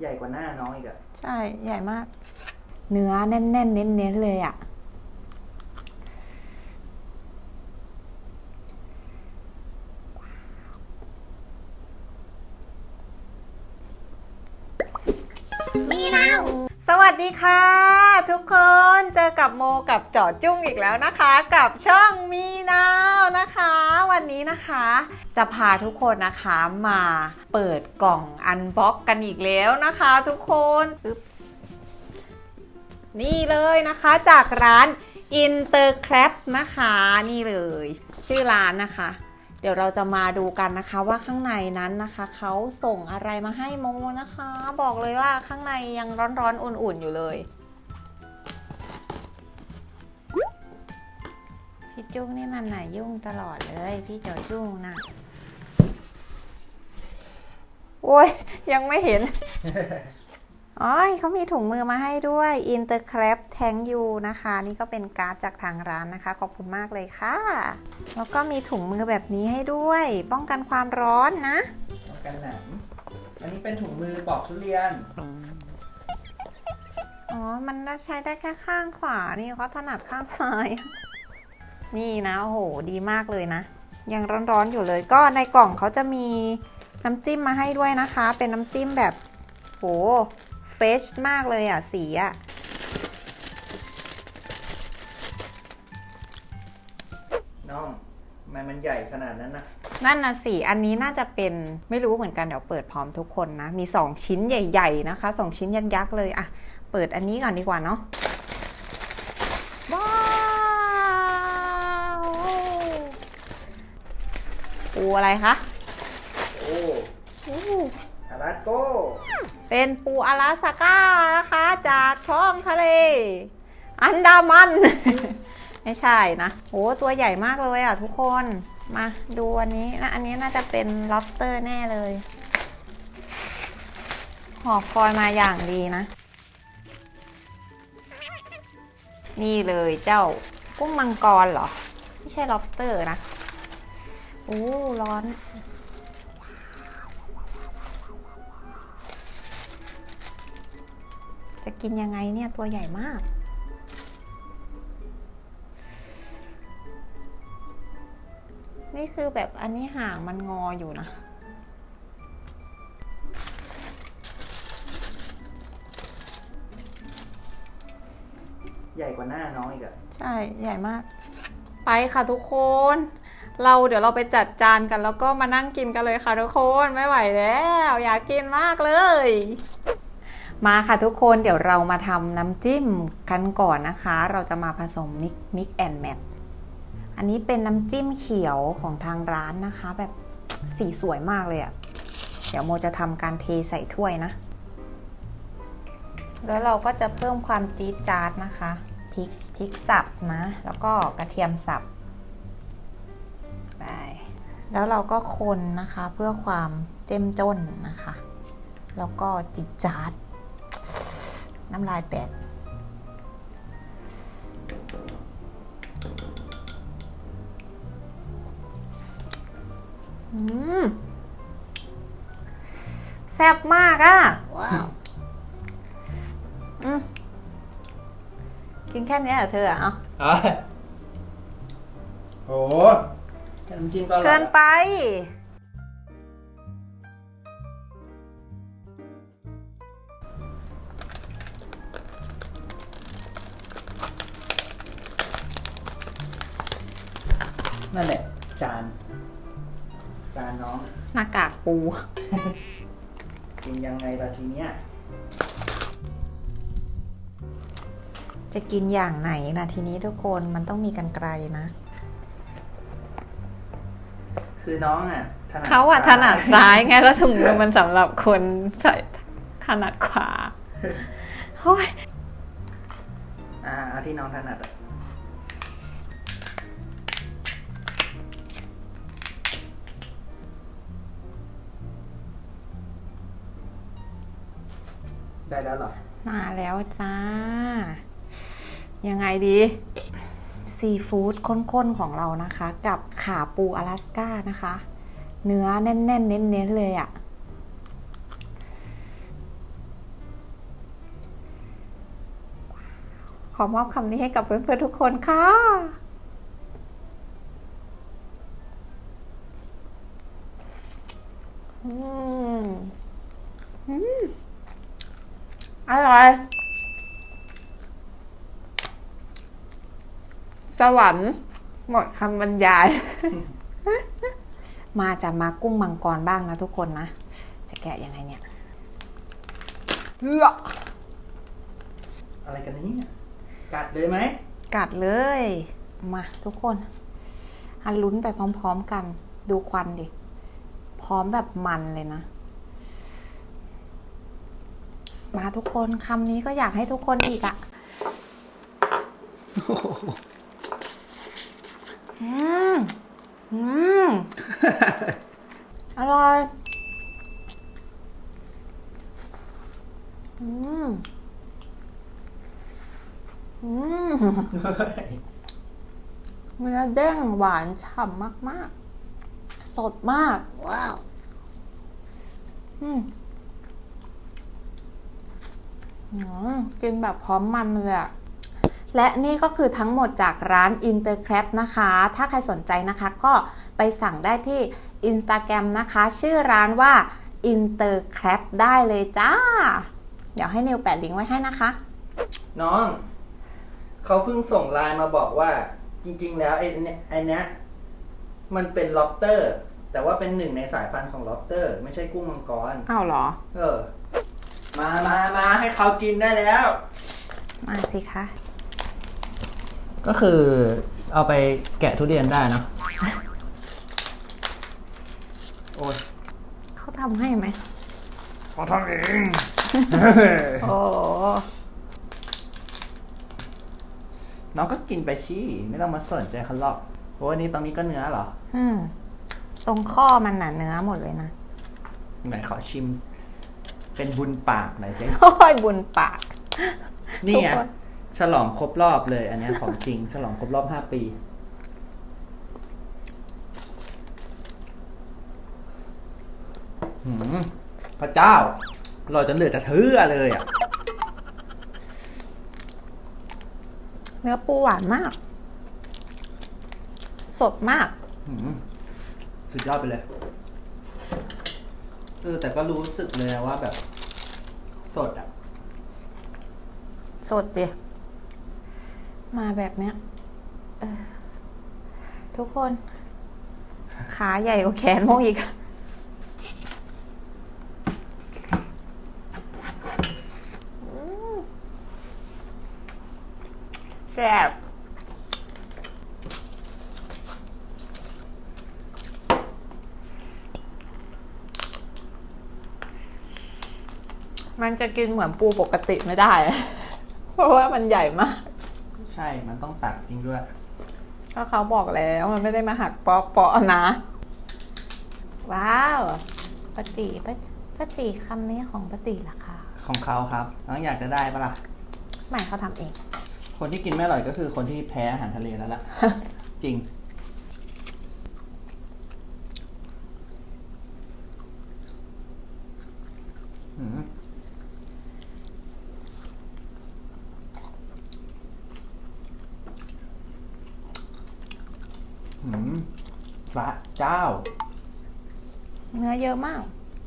ใหญ่กว่าหน้าน้องอีกอะใช่ใหญ่มาก เนื้อแน่นๆเน้นๆเลยอะ ดีค่ะ ทุกคนเจอกับโมกับจอดจุ้งอีกแล้วนะคะ กับช่องมีนาวนะคะ วันนี้นะคะ จะพาทุกคนนะคะมาเปิดกล่องอันบ็อกกันอีกแล้วนะคะ ทุกคนนี่เลยนะคะจากร้าน Intercrab นะคะ นี่เลย ชื่อร้านนะคะ เดี๋ยวเราจะมาดูกันนะคะว่าข้างในนั้นนะคะเขาส่งอะไรมาให้โมนะคะ บอกเลยว่าข้างในยังร้อนๆอุ่นๆอยู่เลยพี่จุ้งนี่มันไหนยุ่งตลอดเลยพี่จอจุ้งนะโอ้ยยังไม่เห็น อ๋อเขามีถุงมือมาให้ด้วย Intercrab Tank U นะคะ นี่ก็เป็นการ์ดจากทางร้านนะคะ ขอบคุณมากเลยค่ะ แล้วก็มีถุงมือแบบนี้ให้ด้วย ป้องกันความร้อนนะป้องกันหนามอันนี้เป็นถุงมือปอกทุเรียน อ๋อ มันใช้ได้แค่ข้างขวา นี่เขาถนัดข้างซ้าย นี่นะ โอ้โห ดีมากเลยนะ ยังร้อนๆอยู่เลย ก็ในกล่องเขาจะมีน้ำจิ้มมาให้ด้วยนะคะ เป็นน้ำจิ้มแบบ โห เฟชมากเลยอะ สีอะ น้องทำไมมันใหญ่ขนาดนั้นนะนั่นนะสิ อันนี้น่าจะเป็นไม่รู้เหมือนกันเดี๋ยวเปิดพร้อมทุกคนนะ มี 2 ชิ้นใหญ่ๆนะคะ 2 ชิ้นยักษ์ๆเลยอะเปิดอันนี้ก่อนดีกว่าเนาะ ว้าวปูอะไรคะ โอ้อู้อา ราโก เป็นปูอลาสก้านะคะจากท้องทะเล อันดามัน ไม่ใช่นะโอ้ตัวใหญ่มากเลยอะทุกคนมาดูอันนี้นะอันนี้น่าจะเป็น lobster แน่เลยห่อฟอยมาอย่างดีนะ นี่เลยเจ้ากุ้งมังกรเหรอ ไม่ใช่ lobster นะโอ้ร้อน จะกินยังไงเนี่ย ตัวใหญ่มาก นี่คือแบบอันนี้ห่างมันงออยู่นะ ใหญ่กว่าหน้าน้องอีกอะใช่ ใหญ่มาก ไปค่ะทุกคน เราเดี๋ยวเราไปจัดจานกันแล้วก็มานั่งกินกันเลยค่ะทุกคน ไม่ไหวแล้ว อยากกินมากเลย มาค่ะทุกคนเดี๋ยวเรามาทำน้ำจิ้มกันก่อนนะคะ เราจะมาผสมมิกมิกแอนแมทอันนี้เป็นน้ำจิ้มเขียวของทางร้านนะคะ แบบสีสวยมากเลยอะเดี๋ยวโมจะทำการเทใส่ถ้วยนะ แล้วเราก็จะเพิ่มความจี๊ดจ๊าดนะคะพริกพริกสับนะ แล้วก็กระเทียมสับไปแล้วเราก็คนนะคะเพื่อความเจ้มจนนะคะ แล้วก็จิดจาด น้ำลายแตกอืมแซ่บมากอะ่ะ ว้าวอืมกินแค่นี้เหรอเธออะเอาอะโอ้แค่น้ำจิ้มก็อร่อยเกินไป หน้ากากปู กินยังไงล่ะทีเนี้ยจะกินอย่างไหนนะทีนี้ทุกคนมันต้องมีกันไกลนะ คือน้องอะถนัดเขาอะถซ้ยนัดซ้ายไงแล้วถุงมือมันสำหรับคนใส่ถนัดขวาโอ้ยอ่าเอาที่น้องถนัดอะ ได้แล้วเหรอ มาแล้วจ้า ยังไงดี ซีฟู้ดข้นๆของเรานะคะ กับขาปูอลาสก้านะคะ เนื้อแน่นๆ เน้นๆ เลยอะ่ะ ขอมอบคำนี้ให้กับเพื่อนๆ ทุกคนค่ะอืมอืม อร่อย สวรรค์หมดคำบรรยาย มาจะมากุ้งมังกรบ้างนะทุกคนนะ จะแกะยังไงเนี่ยเฮ้ออะไรกันเนี่ยกัดเลยไหม กัดเลย มาทุกคนอันลุ้นไปพร้อม ๆ กัน ดูควันดิ พร้อมแบบมันเลยนะ มาทุกคนคำนี้ก็อยากให้ทุกคนอีกอะ่ะอืมอืมอร่อยอืมอืมเนื้อเด้งหวานฉ่ำมาก ๆ สดมาก ว้าว อืมอืม กินแบบพร้อมมันเลยอะและนี่ก็คือทั้งหมดจากร้าน Intercrab นะคะ ถ้าใครสนใจนะคะก็ไปสั่งได้ที่ Instagram นะคะ ชื่อร้านว่า Intercrab ได้เลยจ้า เดี๋ยวให้นิวแปะลิงก์ไว้ให้นะคะ น้อง เขาเพิ่งส่งไลน์มาบอกว่า จริง ๆ แล้วไอ้เนี่ยไอ้เนี้ยมันเป็นล็อบเตอร์ แต่ว่าเป็นหนึ่งในสายพันธุ์ของล็อบเตอร์ ไม่ใช่กุ้งมังกร อ้าวเหรอ เออ มามามาให้เขากินได้แล้ว มาสิคะก็คือเอาไปแกะทุเรียนได้เนอะโอ้ยเขาทำให้ไหมเขาทำเอง โอ้น้องก็กินไปชี้ไม่ต้องมาสนใจเขาหรอกเพราะว่านี่ตรงนี้ก็เนื้อเหรออืมตรงข้อมันหนาเนื้อหมดเลยนะ ไหนขอชิม เป็นบุญปากหน่อยสิโอ้ยบุญปาก นี่ไงทุกคน ฉลองครบรอบเลย อันเนี้ยของจริง ฉลองครบรอบห้าปี หืมพระเจ้าอร่อยจนเหลือจะเชื่อเลยอะ เนื้อปูหวานมาก สดมาก หืมสุดยอดไปเลย เออแต่ก็รู้สึกเลยว่าแบบ สดอะ สดดิมาแบบเนี้ยเออทุกคน ขาใหญ่กว่าแขนโมอีก อืมแซ่บมัน จะกินเหมือนปูปกติไม่ได้ เพราะว่ามันใหญ่มาก ใช่มันต้องตัดจริงด้วย ก็เขาบอกแล้วมันไม่ได้มาหักเปาะๆนะ ว้าวปกติปะปกติคำนี้ของปกติล่ะคะของเขาครับน้องอยากจะได้ปะล่ะไม่เขาทำเอง คนที่กินไม่อร่อยก็คือคนที่แพ้อาหารทะเลแล้วล่ะจริง หืมหืมพระ เจ้า เนื้อเยอะมาก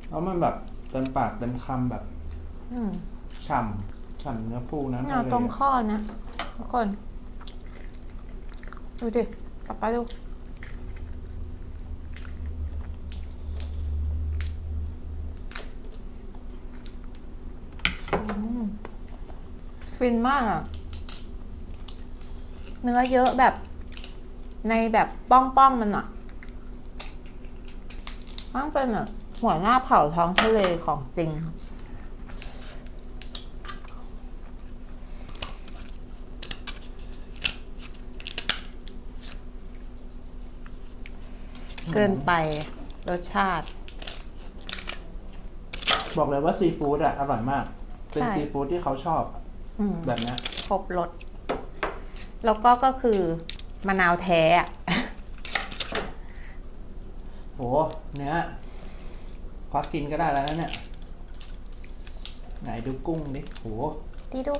แล้วมันแบบเต็มปากเต็มคำแบบ อืมฉ่ำฉ่ำเนื้อปูนะเนี่ยตรงข้อนะทุกคน ดูดิกลับไปดูอืมฟินมากอะเนื้อเยอะแบบในแบบป้องๆมันอะ มันเป็นแบบหัวหน้าเผ่าท้องทะเลของจริง เกินไปรสชาติ บอกเลยว่าซีฟู้ดอะ อร่อยมาก เป็นใช่ ซีฟู้ดที่เขาชอบอืมแบบเนี้ย ครบรสแล้วก็ก็คือมะนาวแท้อะ อ้เนื้อควักกินก็ได้แล้วนะเนี่ย ไหนดูกุ้งดิโหดีดู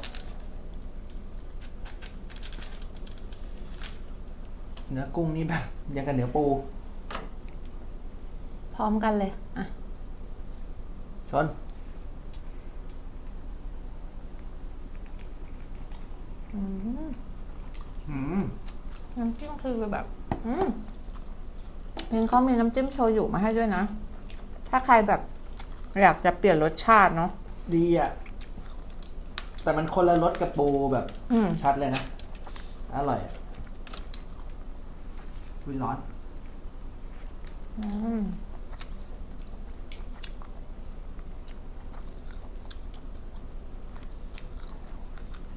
เนื้อกุ้งนี่แบบยังกันเนื้อปู พร้อมกันเลย อะ ชน อืม อืม น้ำจิ้มคือแบบ อืม ยังเขามีน้ำจิ้มโชยุมาให้ด้วยนะ ถ้าใครแบบอยากจะเปลี่ยนรสชาติเนาะ ดีอะ แต่มันคนละรสกับปูแบบอืม ชัดเลยนะ อร่อยอะวิร้อน อืม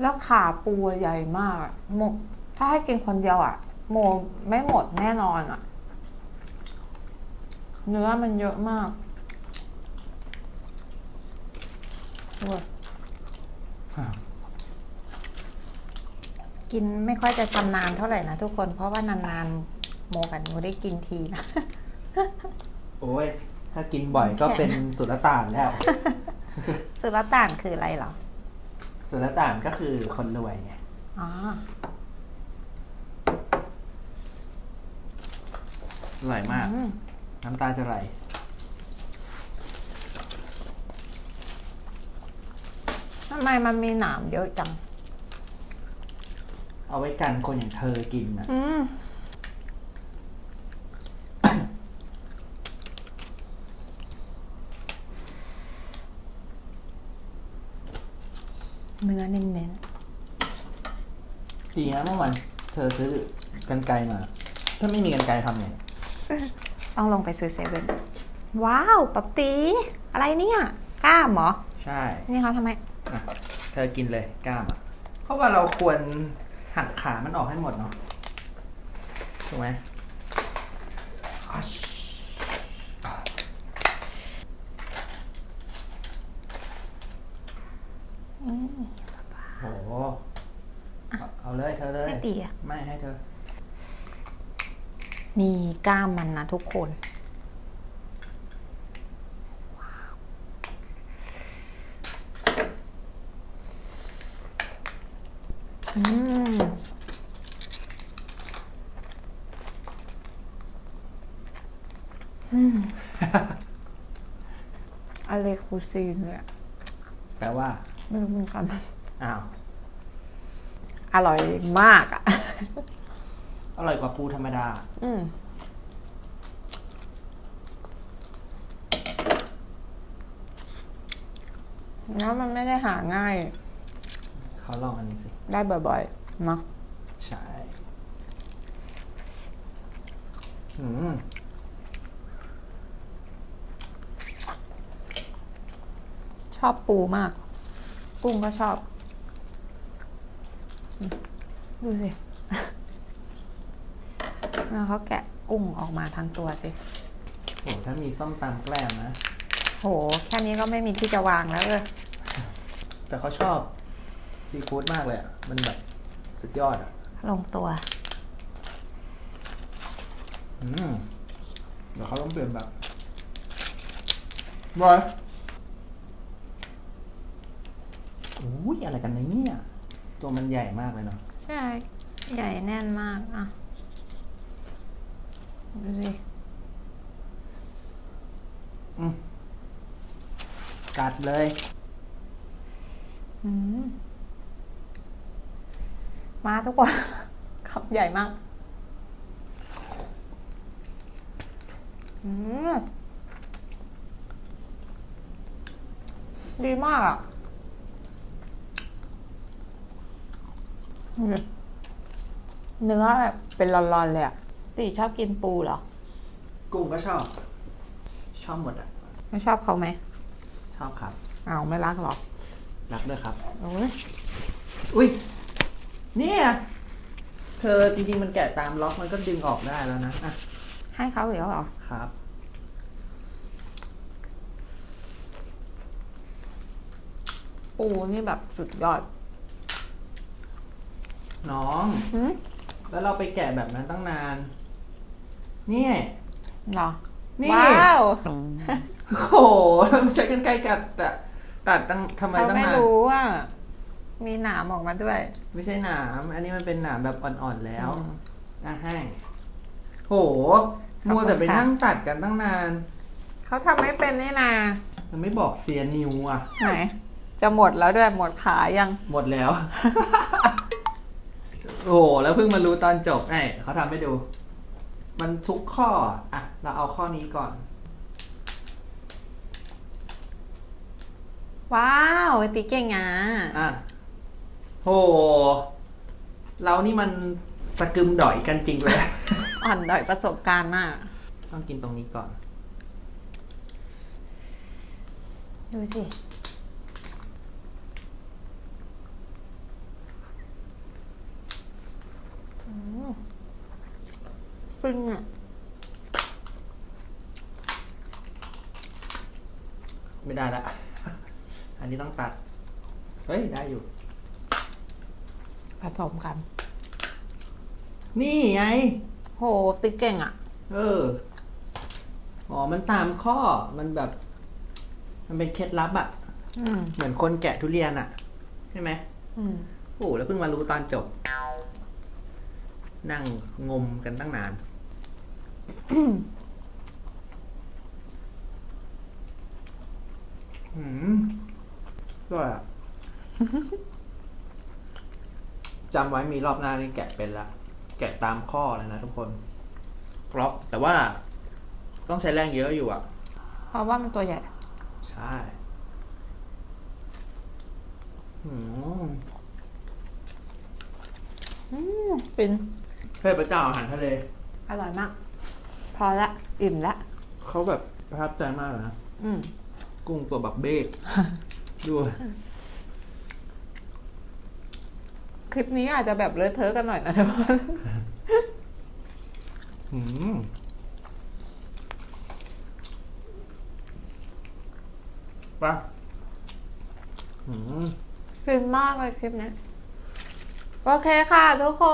แล้วขาปูอะใหญ่มากอะโมถ้าให้กินคนเดียวอะ โมไม่หมดแน่นอนอะ เนื้อมันเยอะมากโอ้ยกินไม่ค่อยจะชำนาญเท่าไหร่นะทุกคน เพราะว่านานๆโมกับหนูได้กินทีนะ โอ้ย ถ้ากินบ่อยก็เป็นสุลต่านแล้ว สุรต่านคืออะไรเหรอ สุลต่านก็คือคนรวยไงอ๋ออร่อยมากอืม น้ำตาจะไหลทำไมมันมีหนามเยอะจัง เอาไว้กันคนอย่างเธอกินนะอืมเนื้อเน้นดีนะเมื่อวานเธอซื้อกันไกรมา ถ้าไม่มีกันไกรทำไงๆ ต้องลงไปซื้อเซเว่นว้าวปับตีอะไรเนี่ยกล้ามเหรอใช่นี่เขาทำไมอะเธอกินเลยกล้ามอะเพราะว่าเราควรหักขามันออกให้หมดเนาะถูกไหมอะอืมโหเอาเลยเธอเลยไม่ตีอะไม่ให้เธอ นี่กล้ามมันนะทุกคนอืมอืมอะไรคูซีนเลยอะแปลว่าไม่รู้เหมือนกัน อ้าว อร่อยมากอะ อร่อยกว่าปูธรรมดา อืมแล้วมันไม่ได้หาง่าย เขาลองอันนี้สิ ได้บ่อยๆเนาะใช่อืมชอบปูมาก กุ้งก็ชอบอืมดูสิ อ่าเขาแกะกุ้งออกมาทั้งตัวสิโหถ้ามีส้มตำแกล้มนะ โห แค่นี้ก็ไม่มีที่จะวางแล้วเลยแต่เขาชอบซีฟู้ดมากเลยอะ มันแบบสุดยอดอะ ลงตัว อืมเดี๋ยวเขาต้องเปลี่ยนแบบร้อยอุ้ยอะไรกันเนี่ย ตัวมันใหญ่มากเลยเนาะ ใช่ ใหญ่แน่นมากอะ ดูสิกัดเลยอืมมาทุกคนคำใหญ่มากอืมดีมากอะอืมเนื้อแบบเป็นรอนๆเลยอะ ตีชอบกินปูเหรอ กุ้งก็ชอบ ชอบหมดอะ ไม่ชอบเขาไหม ชอบครับอ้าวไม่รักเหรอรักด้วยครับ โอ้ยอุ้ยเนี่ยเธอจริงๆมันแกะตามล็อกมันก็ดึงออกได้แล้วนะอะให้เขาอีกแล้วเหรอ ครับ ปูนี่แบบสุดยอดน้อง หืมแล้วเราไปแกะแบบนั้นตั้งนานเนี่ยเหรอนี่ ว้าวโอ้โหไม่ใช้กันไกลกัดแต่ตัดตั้งทำไมเขาตั้งไม่นานรู้อะมีหนามออกมาด้วยไม่ใช่หนาม อันนี้มันเป็นหนามแบบอ่อนๆแล้วอืม อะให้ โหมัวแต่ไปนั่งตัดกันตั้งนาน เขาทำไม่เป็นนี่นามันไม่บอกเสียนิวอะ ไหน จะหมดแล้วด้วยหมดขายังหมดแล้ว โอ้โหแล้วเพิ่งมารู้ตอนจบไอ้เขาทำให้ดู มันทุกข้ออะเราเอาข้อนี้ก่อน ว้าวติ๊กเก่งอะ อะโหเรานี่มันสกึมด่อยกันจริงเลย อ่อนด้อยประสบการณ์มาก ต้องกินตรงนี้ก่อน ดูสิ อืม ฟินอะไม่ได้ละ อันนี้ต้องตัด เฮ้ย ได้อยู่ ผสมกัน นี่ไง โหติ๊กเก่งอะ เออ อ๋อ มันตามข้อ มันแบบ มันเป็นเคล็ดลับอะอืมเหมือนคนแกะทุเรียนอะใช่ไหม อืมโอ้แล้วเพิ่งมารู้ตอนจบ นั่งงมกันตั้งนาน หืมด้วยอะ จำไว้มีรอบหน้านี่แกะเป็นละ แกะตามข้อเลยนะทุกคนกรอบแต่ว่า ต้องใช้แรงเยอะอยู่อะ เพราะว่ามันตัวใหญ่ ใช่หืมอืมฟินเทพเจ้าอาหารทะเล อร่อยมาก พอละอิ่มละ เขาแบบประทับใจมากเลยนะอืมกุ้งตัวบักเบกดูคลิปนี้อาจจะแบบเลอะเทอะกันหน่อยนะทุกคนหืมปะหืมฟินมากเลยคลิปนี้โอเคค่ะทุกค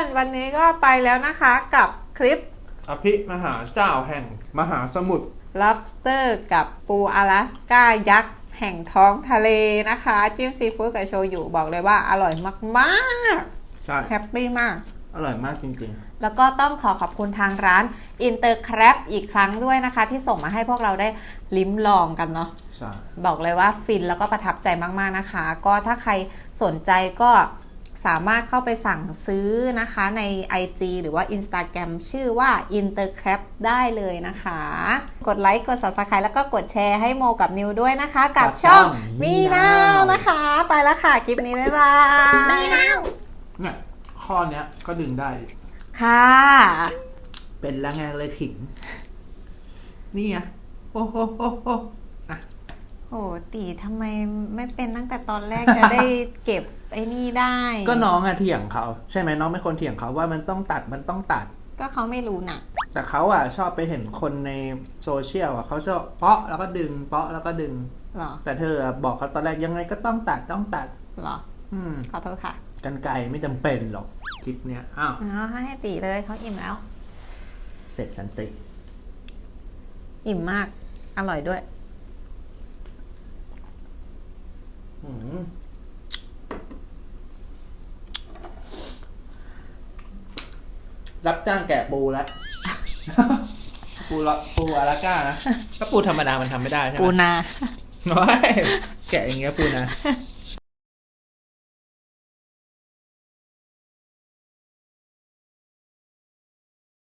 น วันนี้ก็ไปแล้วนะคะกับคลิป อภิมหาเจ้าแห่งมหาสมุทร lobster กับปูอลาสก้ายักษ์แห่งท้องทะเลนะคะ จิ้มซีฟู้ดกับโชยุบอกเลยว่าอร่อยมากใช่ๆแฮปปี้มาก อร่อยมากจริงแล้วก็ต้องขอขอบคุณทางร้าน Inter Crab อีกครั้งด้วยนะคะ ที่ส่งมาให้พวกเราได้ลิ้มลองกันเนาะๆใช่ บอกเลยว่าฟินแล้วก็ประทับใจมาก ๆ นะคะ ก็ถ้าใครสนใจก็ สามารถเข้าไปสั่งซื้อนะคะใน IG หรือว่า Instagram ชื่อว่า Intercrab ได้เลยนะคะ กดไลค์กด Subscribe แล้วก็กดแชร์ให้โมกับนิวด้วยนะคะ กับช่องมีนาวนะคะ ไปแล้วค่ะ คลิปนี้ บ๊ายบายมีนาวเนี่ยข้อเนี้ยก็ดึงได้ ค่ะ เป็นแล้วไงเลยขิง นี่ไงโอ้โหโอ้โหอะโอ้ตีทำไมไม่เป็นตั้งแต่ตอนแรกจะได้เก็บ ไอ้นี่ได้ ก็น้องอะเถียงเขาใช่ไหมน้องเป็นคนเถียงเขาว่ามันต้องตัดมันต้องตัด ก็เขาไม่รู้น่ะแต่เขาอะชอบไปเห็นคนในโซเชียลอะเขาชอบเปาะแล้วก็ดึงเปาะแล้วก็ดึงเหรอแต่เธออะบอกเขาตอนแรกยังไงก็ต้องตัดต้องตัดเหรอ อืมขอโทษค่ะ กันไกลไม่จำเป็นหรอกคลิปเนี้ยอ้าวอ๋อให้ตีเลยเขาอิ่มแล้ว เสร็จฉันติ อิ่มมาก อร่อยด้วย อืม รับจ้างแกะปูแล้ว ปูละปูอาราก้านะถ้าปูธรรมดามันทำไม่ได้ใช่ไหมปูนา น้อยแกะอย่างเงี้ยปูนะ